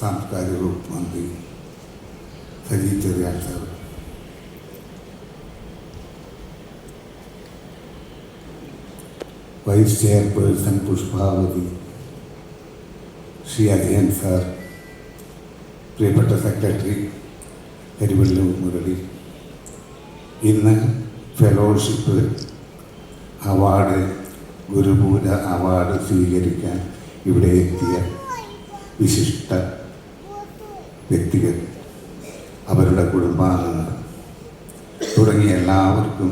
സാംസ്കാരിക വകുപ്പ് മന്ത്രി Saji Cherian sir. Vice chairperson Pushpavathi Shri Ajayan sir പ്രിയപ്പെട്ട സെക്രട്ടറി കരിവെള്ളി മുരളി. ഇന്ന് ഫെലോഷിപ്പ് അവാർഡ് ഗുരുപൂജ അവാർഡ് സ്വീകരിക്കാൻ ഇവിടെ എത്തിയ വിശിഷ്ട വ്യക്തികൾ അവരുടെ കുടുംബാംഗങ്ങൾ തുടങ്ങിയ എല്ലാവർക്കും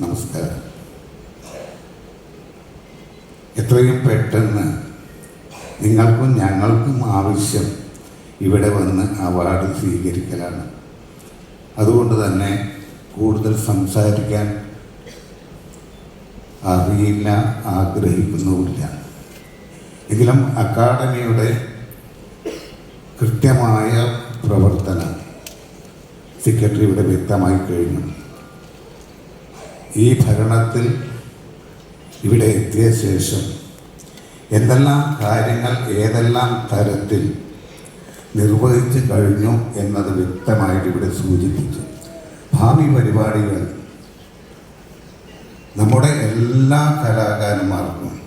നമസ്കാരം. എത്രയും പെട്ടെന്ന് നിങ്ങൾക്കും ഞങ്ങൾക്കും ആവശ്യം ഇവിടെ വന്ന് അവാർഡ് സ്വീകരിക്കലാണ്. അതുകൊണ്ട് തന്നെ കൂടുതൽ സംസാരിക്കാൻ അറിയില്ല ആഗ്രഹിക്കുന്നുമില്ല എങ്കിലും അക്കാഡമിയുടെ കൃത്യമായ പ്രവർത്തനം സെക്രട്ടറി ഇവിടെ വ്യക്തമായി കഴിഞ്ഞു. ഈ ഭരണത്തിൽ ഇവിടെ എത്തിയ ശേഷം എന്തെല്ലാം കാര്യങ്ങൾ ഏതെല്ലാം തരത്തിൽ നിർവഹിച്ചു കഴിഞ്ഞു എന്നത് വ്യക്തമായിട്ട് ഇവിടെ സൂചിപ്പിച്ചു. ഭാവി പരിപാടികൾ നമ്മുടെ എല്ലാ കലാകാരന്മാർക്കും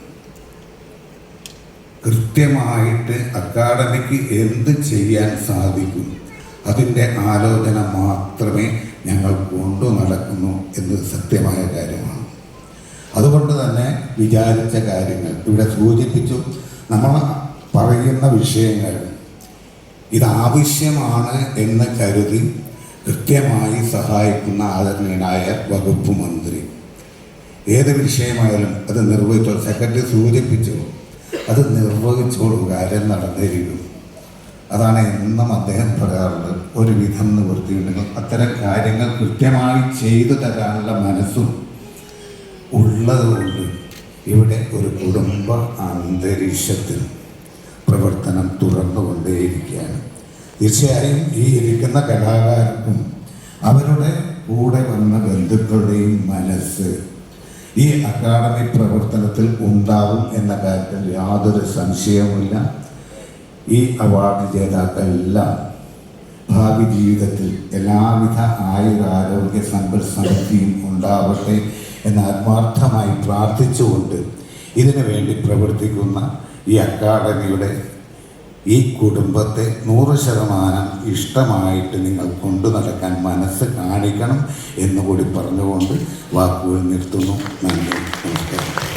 കൃത്യമായിട്ട് അക്കാഡമിക്ക് എന്ത് ചെയ്യാൻ സാധിക്കും അതിന്റെ ആലോചന മാത്രമേ ഞങ്ങൾ കൊണ്ടു നടക്കുന്നു എന്ന് സത്യമായ കാര്യമാണ്. അതുകൊണ്ട് തന്നെ വിചാരിച്ച കാര്യങ്ങൾ ഇവിടെ സൂചിപ്പിച്ചു നമ്മൾ പറയുന്ന വിഷയങ്ങൾ ഇതാവശ്യമാണ് എന്ന് കരുതി കൃത്യമായി സഹായിക്കുന്ന ആദരണീയനായ വകുപ്പ് മന്ത്രി. ഏത് വിഷയമായാലും അത് നിർവഹിച്ചോ. സെക്രട്ടറി സൂചിപ്പിച്ചു അത് നിർവഹിച്ചോളൂ കാര്യം നടന്നിരിക്കും. അതാണ് എന്നും അദ്ദേഹം പറയാറുള്ളത്. ഒരു വിധം നിവൃത്തിയുണ്ടെങ്കിൽ അത്തരം കാര്യങ്ങൾ കൃത്യമായി ചെയ്തു തരാനുള്ള മനസ്സും ഉള്ളതുകൊണ്ട് ഇവിടെ ഒരു കുടുംബ അന്തരീക്ഷത്തിൽ പ്രവർത്തനം തുറന്നുകൊണ്ടേയിരിക്കുകയാണ്. തീർച്ചയായും ഈ ഇരിക്കുന്ന കലാകാരർക്കും അവരുടെ കൂടെ വന്ന ബന്ധുക്കളുടെയും മനസ്സ് ഈ അക്കാദമി പ്രവർത്തനത്തിൽ ഉണ്ടാവും എന്ന കാര്യത്തിൽ യാതൊരു സംശയവുമില്ല. ഈ അവാർഡ് ജേതാക്കളെല്ലാം ഭാവി ജീവിതത്തിൽ എല്ലാവിധ ആയുരാരോഗ്യ സമ്പൽ സമൃദ്ധിയും ഉണ്ടാവട്ടെ എന്ന് ആത്മാർത്ഥമായി പ്രാർത്ഥിച്ചുകൊണ്ട് ഇതിനു വേണ്ടി പ്രവർത്തിക്കുന്ന ഈ അക്കാഡമിയുടെ ഈ കുടുംബത്തെ നൂറ് ശതമാനം ഇഷ്ടമായിട്ട് നിങ്ങൾ കൊണ്ടു നടക്കാൻ മനസ്സ് കാണിക്കണം എന്നുകൂടി പറഞ്ഞുകൊണ്ട് വാക്കുകൾ നിർത്തുന്നു. നന്ദി. നമസ്കാരം.